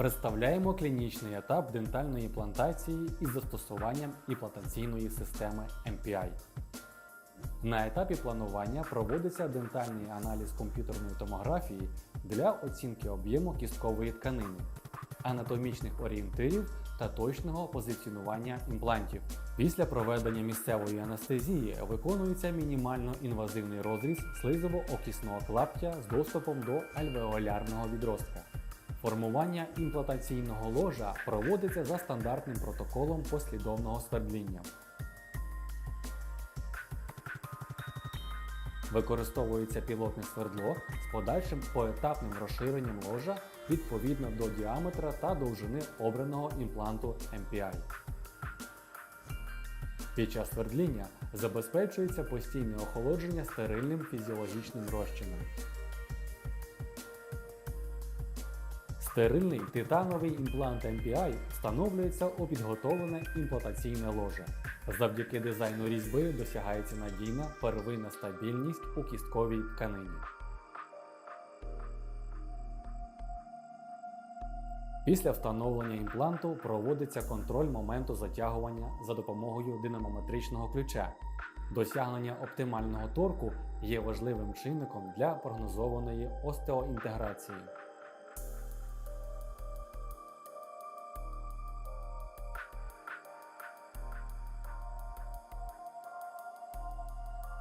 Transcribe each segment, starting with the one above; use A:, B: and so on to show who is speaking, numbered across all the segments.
A: Представляємо клінічний етап дентальної імплантації із застосуванням імплантаційної системи MPI. На етапі планування проводиться дентальний аналіз комп'ютерної томографії для оцінки об'єму кісткової тканини, анатомічних орієнтирів та точного позиціонування імплантів. Після проведення місцевої анестезії виконується мінімально інвазивний розріз слизово-окісного клаптя з доступом до альвеолярного відростка. Формування імплантаційного ложа проводиться за стандартним протоколом послідовного свердління. Використовується пілотне свердло з подальшим поетапним розширенням ложа відповідно до діаметра та довжини обраного імпланту MPI. Під час свердління забезпечується постійне охолодження стерильним фізіологічним розчином. Стерильний титановий імплант MPI встановлюється у підготовлене імплантаційне ложе. Завдяки дизайну різьби досягається надійна первинна стабільність у кістковій тканині. Після встановлення імпланту проводиться контроль моменту затягування за допомогою динамометричного ключа. Досягнення оптимального торку є важливим чинником для прогнозованої остеоінтеграції.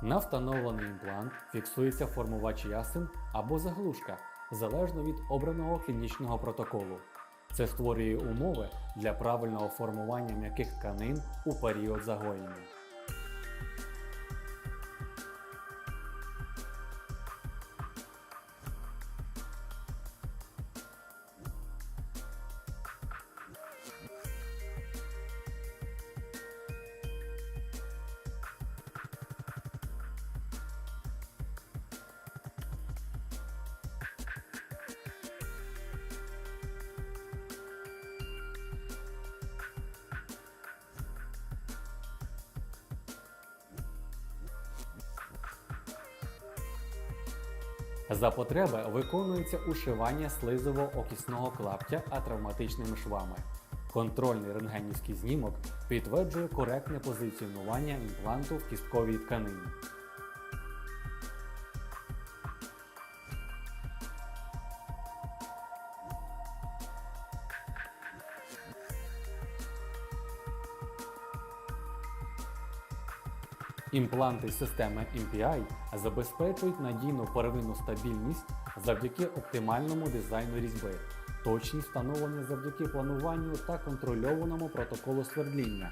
A: На встановлений імплант фіксується формувач ясен або заглушка, залежно від обраного клінічного протоколу. Це створює умови для правильного формування м'яких тканин у період загоєння. За потреби виконується ушивання слизово-окісного клаптя атравматичними швами. Контрольний рентгенівський знімок підтверджує коректне позиціонування імпланту в кістковій тканині. Імпланти системи MPI забезпечують надійну первинну стабільність завдяки оптимальному дизайну різьби, точність встановлення завдяки плануванню та контрольованому протоколу свердління,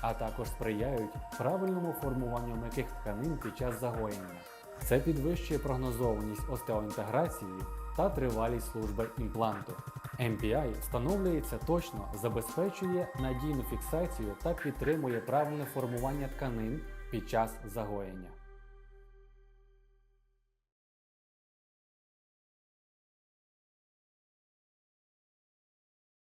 A: а також сприяють правильному формуванню м'яких тканин під час загоєння. Це підвищує прогнозованість остеоінтеграції та тривалість служби імпланту. MPI встановлюється точно, забезпечує надійну фіксацію та підтримує правильне формування тканин під час загоєння.